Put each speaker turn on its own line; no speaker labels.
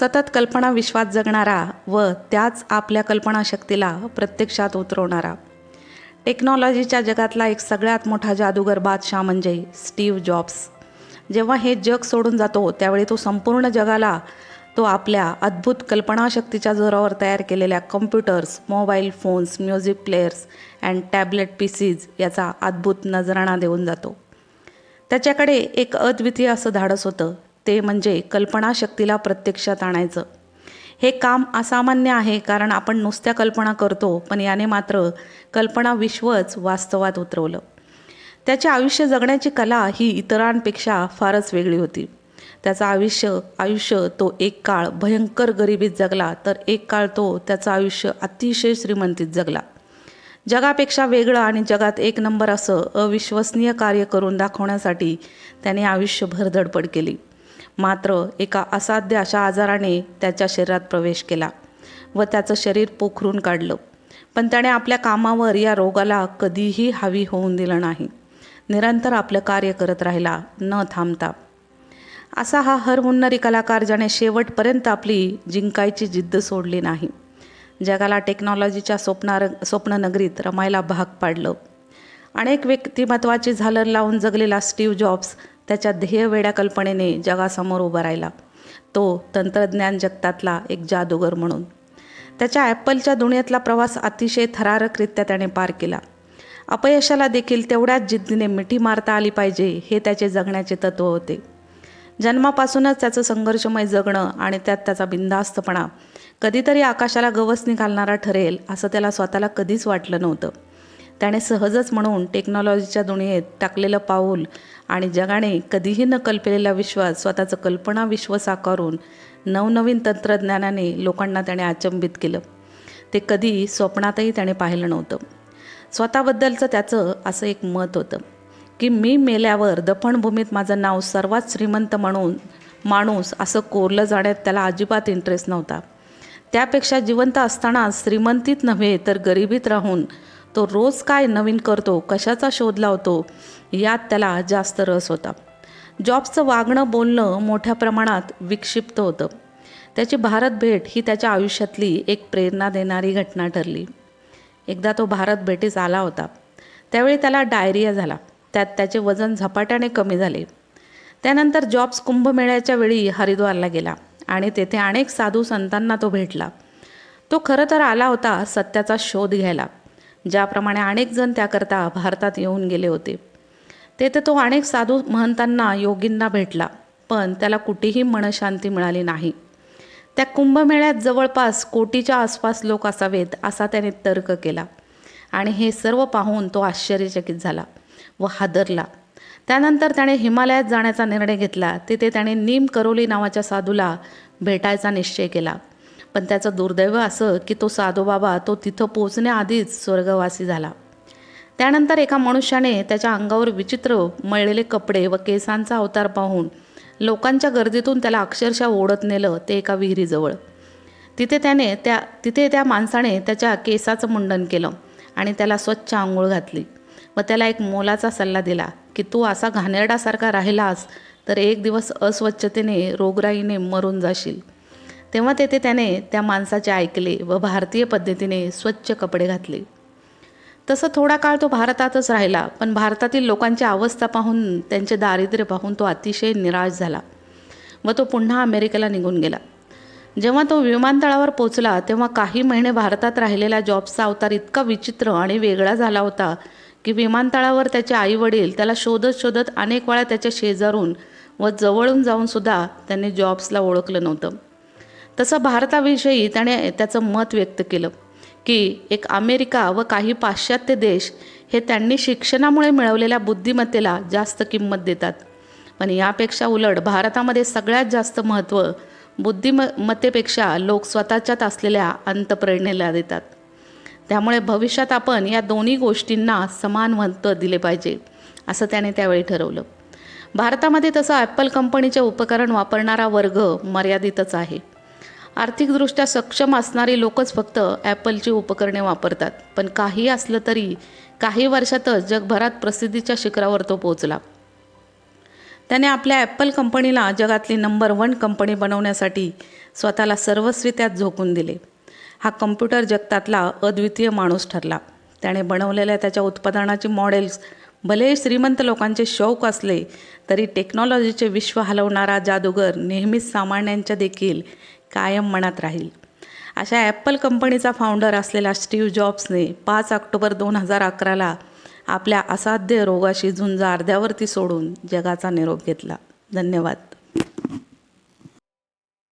सतत कल्पना विश्वात जगणारा व त्याच आपल्या कल्पनाशक्तीला प्रत्यक्षात उतरवणारा. टेक्नॉलॉजीच्या जगातला एक सगळ्यात मोठा जादूगर बादशाह म्हणजे स्टीव्ह जॉब्स. जेव्हा हे जग सोडून जातो त्यावेळी तो संपूर्ण जगाला तो आपल्या अद्भुत कल्पनाशक्तीच्या जोरावर तयार केलेल्या computers mobile phones music players and tablet PCs याचा अद्भुत नजराणा देऊन जातो. त्याच्याकडे एक अद्वितीय असं धाडस होतं ते म्हणजे कल्पनाशक्तीला प्रत्यक्षात आणायचं. हे काम असामान्य आहे कारण आपण नुसत्या कल्पना करतो पण याने मात्र कल्पना विश्वच वास्तवात उतरवलं. त्याचे आयुष्य जगण्याची कला ही इतरांपेक्षा फारच वेगळी होती. त्याचं आयुष्य आयुष्य तो एक काळ भयंकर गरिबीत जगला तर एक काळ तो त्याचं आयुष्य अतिशय श्रीमंतीत जगला. जगापेक्षा वेगळं आणि जगात एक नंबर असं अविश्वसनीय कार्य करून दाखवण्यासाठी त्याने आयुष्यभर धडपड केली. मात्र एका असाध्य अशा आजाराने त्याच्या शरीरात प्रवेश केला व त्याचं शरीर पोखरून काढलं. पण त्याने आपल्या कामावर या रोगाला कधीही हावी होऊन दिलं नाही. निरंतर आपलं कार्य करत राहिला न थांबता. असा हा हरहुन्नरी कलाकार ज्याने शेवटपर्यंत आपली जिंकायची जिद्द सोडली नाही. जगाला टेक्नॉलॉजीच्या स्वप्नार स्वप्ननगरीत रमायला भाग पाडलं. अनेक व्यक्तिमत्वाची झालर लावून जगलेला स्टीव्ह जॉब्स त्याच्या ध्येयवेड्या कल्पनेने जगासमोर उभा राहिला. तो तंत्रज्ञान जगतातला एक जादूगर म्हणून. त्याच्या ॲपलच्या दुनियेतला प्रवास अतिशय थरारकरित्या त्याने पार केला. अपयशाला देखील तेवढ्याच जिद्दीने मिठी मारता आली पाहिजे हे त्याचे जगण्याचे तत्त्व होते. जन्मापासूनच त्याचं संघर्षमय जगणं आणि त्यात त्याचा बिनधास्तपणा कधीतरी आकाशाला गवसणी घालणारा ठरेल असं त्याला स्वतःला कधीच वाटलं नव्हतं. त्याने सहजच म्हणून टेक्नॉलॉजीच्या दुनियेत टाकलेलं पाऊल आणि जगाने कधीही न कल्पलेला विश्वास स्वतःचं कल्पना विश्व साकारून नवनवीन तंत्रज्ञानाने लोकांना त्याने अचंबित केलं. ते कधी स्वप्नातही त्याने पाहिलं नव्हतं. स्वतःबद्दलचं त्याचं असं एक मत होतं की मी मेल्यावर दफनभूमीत माझं नाव सर्वात श्रीमंत म्हणून माणूस असं कोरलं जाण्यात त्याला अजिबात इंटरेस्ट नव्हता. त्यापेक्षा जिवंत असताना श्रीमंतीत नव्हे तर गरिबीत राहून तो रोज काय नवीन करतो कशाचा शोध लावतो यात त्याला जास्त रस होता. जॉबचं वागणं बोलणं मोठ्या प्रमाणात विक्षिप्त होतं. त्याची भारत भेट ही त्याच्या आयुष्यातली एक प्रेरणा देणारी घटना ठरली. एकदा तो भारत भेटीस आला होता. त्यावेळी त्याला डायरिया झाला. त्यात त्याचे वजन झपाट्याने कमी झाले. त्यानंतर जॉब्स कुंभमेळ्याच्या वेळी हरिद्वारला गेला आणि तेथे अनेक साधू संतांना तो भेटला. तो खरं तर आला होता सत्याचा शोध घ्यायला. ज्याप्रमाणे अनेक जण त्याकरता भारतात येऊन गेले होते. तेथे तो अनेक साधू महंतांना योगींना भेटला पण त्याला कुठेही मनशांती मिळाली नाही. त्या कुंभमेळ्यात जवळपास कोटीच्या आसपास लोक असावेत असा त्याने तर्क केला. आणि हे सर्व पाहून तो आश्चर्यचकित झाला व हादरला. त्यानंतर त्याने हिमालयात जाण्याचा निर्णय घेतला. तिथे त्याने नीम करोली नावाच्या साधूला भेटायचा निश्चय केला. पण त्याचं दुर्दैव असं की तो साधूबाबा तो तिथं पोचण्याआधीच स्वर्गवासी झाला. त्यानंतर एका मनुष्याने त्याच्या अंगावर विचित्र मळलेले कपडे व केसांचा अवतार पाहून लोकांच्या गर्दीतून त्याला अक्षरशः ओढत नेलं ते एका विहिरीजवळ. तिथे त्याने त्या तिथे त्या माणसाने त्याच्या केसाचं मुंडन केलं आणि त्याला स्वच्छ आंघोळ घातली व त्याला एक मोलाचा सल्ला दिला की तू असा घाणेरडासारखा राहिलास तर एक दिवस अस्वच्छतेने रोगराईने मरून जाशील. तेव्हा तेथे त्याने त्या माणसाचे ऐकले व भारतीय पद्धतीने स्वच्छ कपडे घातले. तसं थोडा काळ तो भारतातच राहिला पण भारतातील लोकांची अवस्था पाहून त्यांचे दारिद्र्य पाहून तो अतिशय निराश झाला व तो पुन्हा अमेरिकेला निघून गेला. जेव्हा तो विमानतळावर पोचला तेव्हा काही महिने भारतात राहिलेला जॉब्सचा अवतार इतका विचित्र आणि वेगळा झाला होता की विमानतळावर त्याचे आई वडील त्याला शोधत शोधत अनेक वेळा त्याच्या शेजारून व जवळून जाऊन सुद्धा त्यांनी जॉब्सला ओळखलं नव्हतं. तसं भारताविषयी त्याने त्याचं मत व्यक्त केलं की एक अमेरिका व काही पाश्चात्य देश हे त्यांनी शिक्षणामुळे मिळवलेल्या बुद्धिमत्तेला जास्त किंमत देतात. पण यापेक्षा उलट भारतामध्ये सगळ्यात जास्त महत्त्व बुद्धिमत्तेपेक्षा लोक स्वतःच्यात असलेल्या अंतप्रेरणेला देतात. त्यामुळे भविष्यात आपण या दोन्ही गोष्टींना समान महत्त्व दिले पाहिजे असं त्याने त्यावेळी ठरवलं. भारतामध्ये तसं ॲपल कंपनीचे उपकरण वापरणारा वर्ग मर्यादितच आहे. आर्थिकदृष्ट्या सक्षम असणारी लोकच फक्त ॲपलची उपकरणे वापरतात. पण काही असलं तरी काही वर्षातच जगभरात प्रसिद्धीच्या शिखरावर तो पोचला त्याने आपल्या ॲपल कंपनीला जगातली नंबर वन कंपनी बनवण्यासाठी स्वतःला सर्वस्वी त्यात झोकून दिले. हा कम्प्युटर जगतातला अद्वितीय माणूस ठरला. त्याने बनवलेल्या त्याच्या उत्पादनाची मॉडेल्स भले श्रीमंत लोकांचे शौक असले तरी टेक्नॉलॉजीचे विश्व हलवणारा जादूगर नेहमीच सामान्यांच्या देखील कायम मनात राहील. अशा ॲपल कंपनीचा फाउंडर असलेल्या स्टीव्ह जॉब्सने पाच ऑक्टोबर दोन हजार अकराला आपल्या असाध्य रोगाशी झुंज अर्ध्यावरती सोडून जगाचा निरोप घेतला. धन्यवाद.